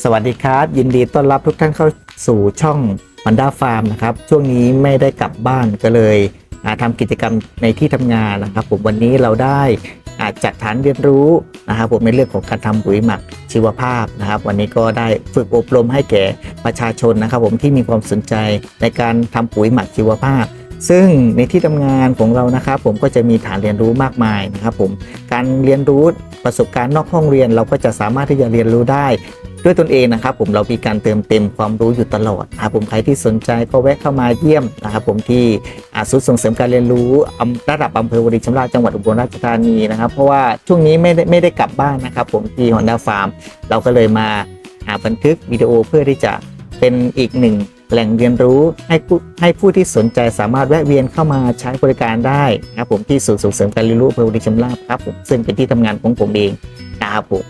สวัสดีครับ ยินดีต้อนรับทุกท่านเข้าสู่ช่องมันด้าฟาร์มนะครับ ช่วงนี้ไม่ได้กลับบ้านก็เลยอ่าทำกิจกรรมในที่ทำงานนะครับ ผมวันนี้เราได้จัดฐานเรียนรู้นะครับผมในเรื่องของการทำปุ๋ยหมักชีวภาพนะครับ วันนี้ก็ได้ฝึกอบรมให้แก่ประชาชนนะครับ ผมที่มีความสนใจในการทำปุ๋ยหมักชีวภาพ ซึ่งในที่ทำงานของเรานะครับ ผมก็จะมีฐานเรียนรู้มากมายนะครับ ผมการเรียนรู้ประสบการณ์นอกห้องเรียน เราก็จะสามารถที่จะเรียนรู้ได้ ด้วยตนเองนะครับผมเรามีการเติมเต็มความรู้อยู่ตลอดนะครับผมใครที่สนใจก็แวะเข้ามาเยี่ยมนะครับผมที่อาศูนย์ส่งเสริมการเรียนรู้อำระดับอำเภอวริชำราจังหวัดอุบลราชธานีนะครับ เพราะว่าช่วงนี้ไม่ได้ไม่ได้กลับบ้านนะครับ ผมที่ Honda Farm เราก็เลยมาหาบันทึกวิดีโอเพื่อที่จะเป็นอีกหนึ่งแหล่งเรียนรู้ให้ผู้ให้ผู้ที่สนใจสามารถแวะเวียนเข้ามาใช้บริการได้นะครับผมที่ศูนย์ส่งเสริมการเรียนรู้อำเภอวริชำราครับผมซึ่งเป็นที่ทำงานของผมเองนะครับผม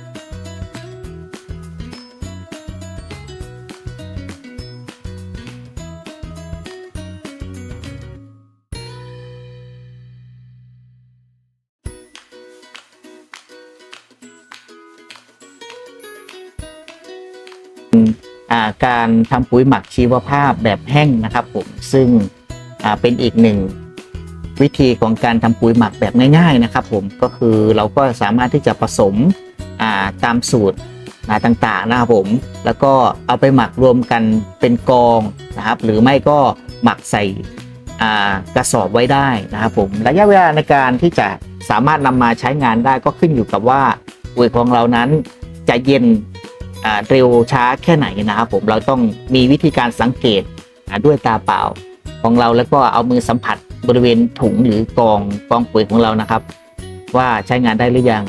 การทำปุ๋ยหมักชีวภาพแบบแห้งนะครับผมซึ่งเป็นอีกหนึ่งวิธีของการทำปุ๋ยหมักแบบง่ายๆนะครับผมก็คือเราก็สามารถที่จะผสมตามสูตรต่างๆนะครับผมแล้วก็เอาไปหมักรวมกันเป็นกองนะครับ หรือไม่ก็หมักใส่กระสอบไว้ได้นะครับผมระยะเวลาในการที่จะสามารถนำมาใช้งานได้ก็ขึ้นอยู่กับว่าปุ๋ยของเรานั้นจะเย็น เร็วช้าแค่ไหนนะครับผมเราต้องมีวิธีการสังเกตอ่าด้วยตาเปล่าของเราแล้วก็เอามือสัมผัสบริเวณถุงหรือกองกองปุ๋ยของเรานะครับ ว่าใช้งานได้หรือยัง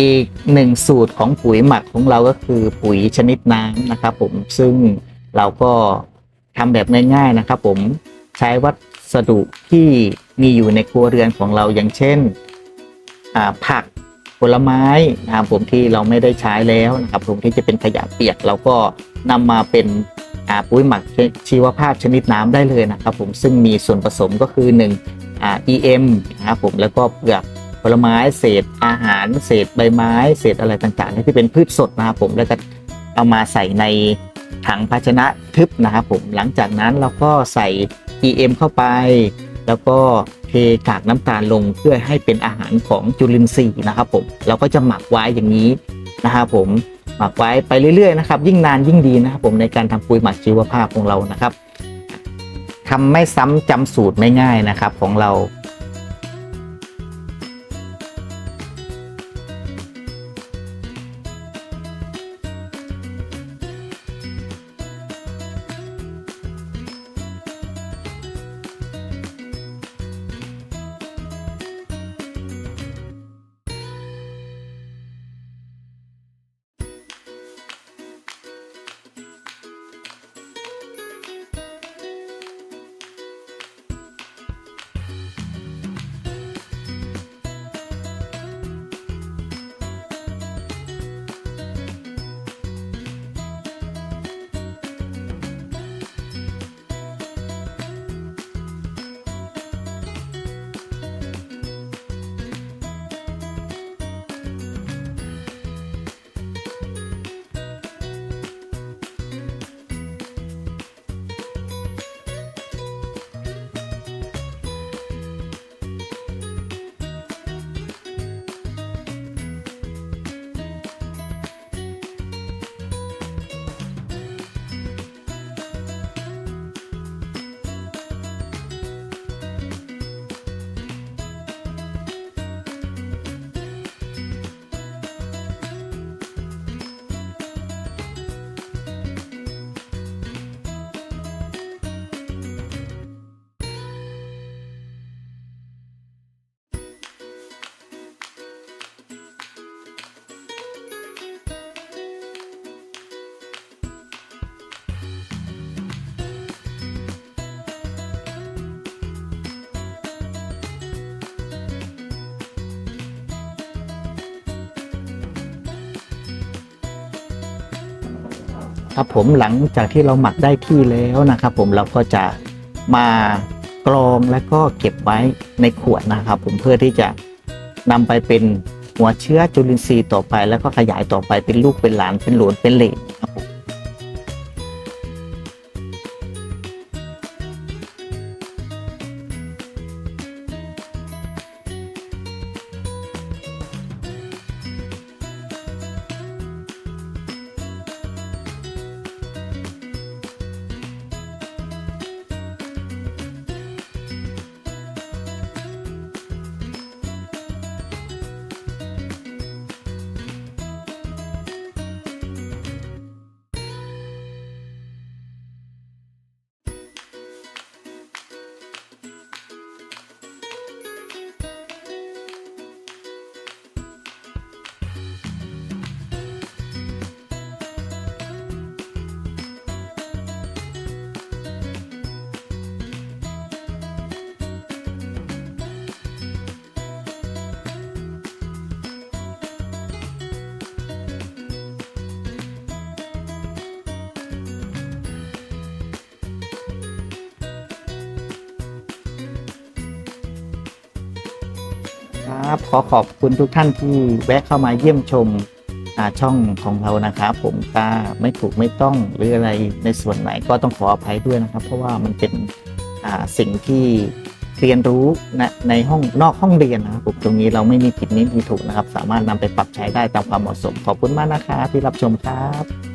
อีกหนึ่งสูตรของปุ๋ยหมักของเราก็คือปุ๋ยชนิดน้ำนะครับผมซึ่งเราก็ทำแบบง่ายๆนะครับผมใช้วัสดุที่มีอยู่ในครัวเรือนของเราอย่างเช่นผักผลไม้นะครับผมที่เราไม่ได้ใช้แล้วนะครับผมที่จะเป็นขยะเปียกเราก็นำมาเป็นปุ๋ยหมักชีวภาพชนิดน้ำได้เลยนะครับผมซึ่งมีส่วนผสมก็คือ1อ่า EM นะครับผมแล้วก็เปลือก ผลไม้เศษอาหารเศษใบไม้ เศษอะไรต่างๆที่เป็นพืชสดนะครับผมแล้วก็เอามาใส่ในถังภาชนะทึบนะครับผมหลังจากนั้นเราก็ใส่ EM เข้าไป แล้วก็เทกากน้ำตาลลงเพื่อให้เป็นอาหารของจุลินทรีย์นะครับผมเราก็จะหมักไว้อย่างนี้นะครับผมหมักไว้ไปเรื่อยๆนะครับยิ่งนานยิ่งดีนะครับผมในการทำปุ๋ยหมักชีวภาพของเรานะครับทำไม่ซ้ำจำสูตรไม่ง่ายนะครับของเรา นะครับผมหลังจากที่เราหมักได้ที่แล้วนะครับผมเราก็จะมากรองและก็เก็บไว้ในขวดนะครับ ผมเพื่อที่จะนำไปเป็นหัวเชื้อจุลินทรีย์ต่อไป แล้วก็ขยายต่อไปเป็นลูกเป็นหลานเป็นหลวนเป็นเหลน ครับ ขอขอบคุณทุกท่านที่แวะเข้ามาเยี่ยมชมช่องของเรานะครับผมถ้าไม่ถูกไม่ต้องหรืออะไรในส่วนไหนก็ต้องขออภัยด้วยนะครับ เพราะว่ามันเป็นสิ่งที่เรียนรู้นะในห้องนอกห้องเรียนนะครับผมตรงนี้เราไม่มีผิดนิดมีถูกนะครับ สามารถนำไปปรับใช้ได้ตามความเหมาะสม ขอบคุณมากนะครับที่รับชมครับ